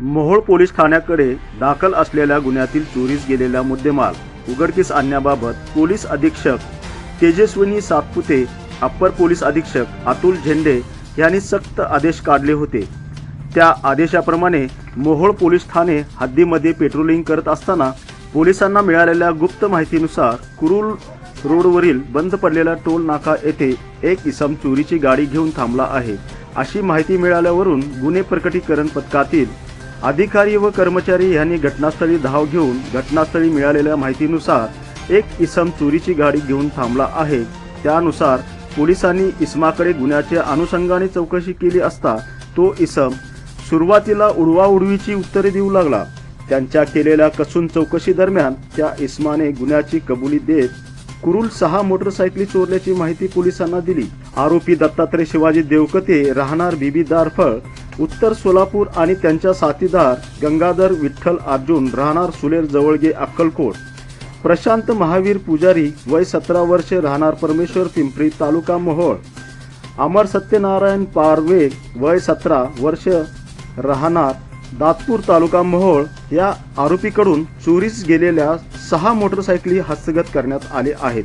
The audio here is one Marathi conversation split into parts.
मोहोळ पोलीस ठाण्याकडे दाखल असलेल्या गुन्ह्यातील चोरीस गेलेला मुद्देमाल उघडकीस आणण्याबाबत पोलीस अधीक्षक तेजस्विनी सातपुते अप्पर पोलीस अधीक्षक अतुल झेंडे यांनी सक्त आदेश काढले होते. त्या आदेशाप्रमाणे मोहोळ पोलीस ठाणे हद्दीमध्ये पेट्रोलिंग करत असताना पोलिसांना मिळालेल्या गुप्त माहितीनुसार कुरुल रोडवरील बंद पडलेला टोल नाका येथे एक इसम चोरीची गाडी घेऊन थांबला आहे. अशी माहिती मिळाल्यावरून गुन्हे प्रकटीकरण पथकातील अधिकारी व कर्मचारी यांनी घटनास्थळी धाव घेऊन घटनास्थळी मिळालेल्या माहितीनुसार एक इसम चोरीची गाडी घेऊन थांबला आहे. त्यानुसार पोलिसांनी इसमाकडे गुन्ह्याच्या अनुषंगाने चौकशी केली असता तो इसम सुरुवातीला उडवाउडवीची उत्तरे देऊ लागला. त्यांच्या केलेल्या कसून चौकशी दरम्यान त्या इस्माने गुन्ह्याची कबुली देत कुरुल सहा मोटरसायकली चोरल्याची माहिती पोलिसांना दिली. आरोपी दत्तात्रय शिवाजी देवकते राहणार बीबी दारफळ उत्तर सोलापूर आणि त्यांच्या साथीदार गंगाधर विठ्ठल अर्जुन राहणार सुलेर जवळगे अक्कलकोट. प्रशांत महावीर पुजारी वय सतरा वर्षे राहणार परमेश्वर पिंपरी तालुका मोहोळ. अमर सत्यनारायण पारवे वय सतरा वर्ष राहणार दातपूर तालुका मोहोळ. या आरोपीकडून चोरीस गेलेल्या सहा मोटरसायकली हस्तगत करण्यात आले आहेत.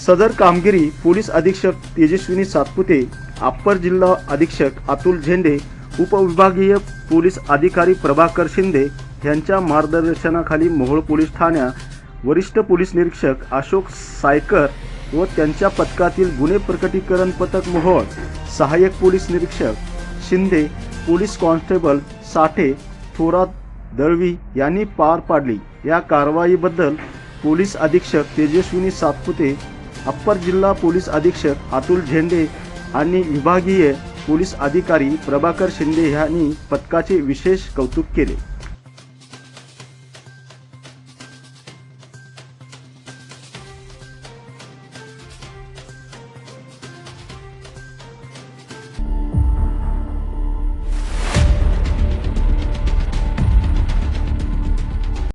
सदर कामगिरी पोलीस अधीक्षक तेजस्विनी सातपुते अप्पर जिल्हा अधीक्षक अतुल झेंडे उपविभागीय पोलीस अधिकारी प्रभाकर शिंदे यांच्या मार्गदर्शनाखाली मोहोळ पोलीस ठाण्या वरिष्ठ पोलीस निरीक्षक अशोक सायकर व त्यांच्या पथकातील गुन्हे प्रकटीकरण पथक मोहोळ सहाय्यक पोलीस निरीक्षक शिंदे पोलीस कॉन्स्टेबल साठे थोरात दळवी यांनी पार पाडली. या कारवाईबद्दल पोलीस अधीक्षक तेजस्विनी सातपुते अप्पर जिल्हा पोलीस अधीक्षक अतुल झेंडे आणि विभागीय पोलीस अधिकारी प्रभाकर शिंदे यांनी पथकाचे विशेष कौतुक केले.